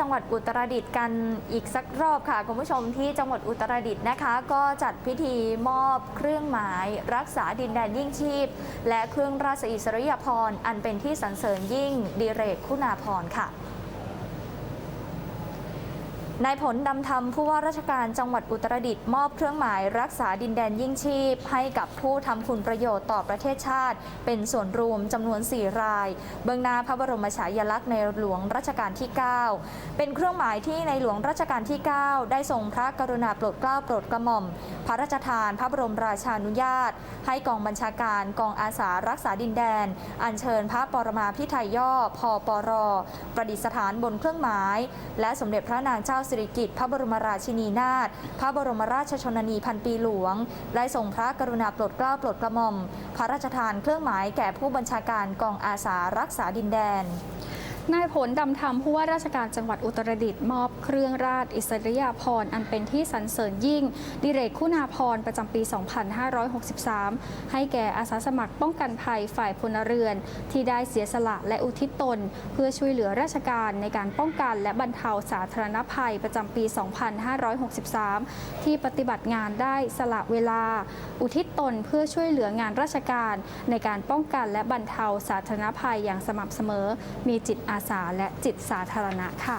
จังหวัดอุตรดิตถ์กันอีกสักรอบค่ะคุณผู้ชมที่จังหวัดอุตรดิตถ์นะคะ ก็จัดพิธีมอบเครื่องหมาย รักษาดินแดนยิ่งชีพ และเครื่องราชอิสริยาภรณ์อันเป็นที่สรรเสริญยิ่งดิเรกคุณาภรณ์ค่ะ นายผลดำธรรมผู้ว่าราชการจังหวัดอุตรดิตถ์มอบเครื่องหมายรักษาดินแดนยิ่งชีพ ให้กับผู้ทำคุณประโยชน์ต่อประเทศชาติ เป็นส่วนรวมจำนวน 4 ราย เบื้องหน้าพระบรมฉายาลักษณ์ในหลวงรัชกาลที่ 9 เป็นเครื่องหมายที่ในหลวงรัชกาลที่ 9 ได้ทรงพระกรุณาโปรดเกล้าโปรดกระหม่อมพระราชทานพระบรมราชานุญาต ให้กองบัญชาการกองอาสารักษาดินแดน อัญเชิญพระปรมาพิไทยย่อพปร ประดิษฐานบนเครื่องหมาย และสมเด็จพระนางเจ้าสิริกิติ์พระบรมราชินีนาถพระบรมราชชนนีพันปีหลวง ได้ทรงพระกรุณาโปรดเกล้าโปรดกระหม่อม พระราชทานเครื่องหมายแก่ผู้บัญชาการกองอาสารักษาดินแดน นายผลดำธรรมผู้ว่าราชการจังหวัดอุตรดิตถ์มอบเครื่องราชอิสริยาภรณ์อันเป็นที่สรรเสริญยิ่ง ดิเรกคุณาภรณ์ประจำปี 2563 ให้แก่อาสาสมัครป้องกันภัยฝ่ายพลเรือน ที่ได้เสียสละและอุทิศตน เพื่อช่วยเหลือราชการในการป้องกันและบรรเทาสาธารณภัยประจำปี 2563 ที่ปฏิบัติงานได้สละเวลา อุทิศตนเพื่อช่วยเหลืองานราชการ ในการป้องกันและบรรเทาสาธารณภัยอย่างสม่ำเสมอ มีจิตอาอาสาและจิตสาธารณะค่ะ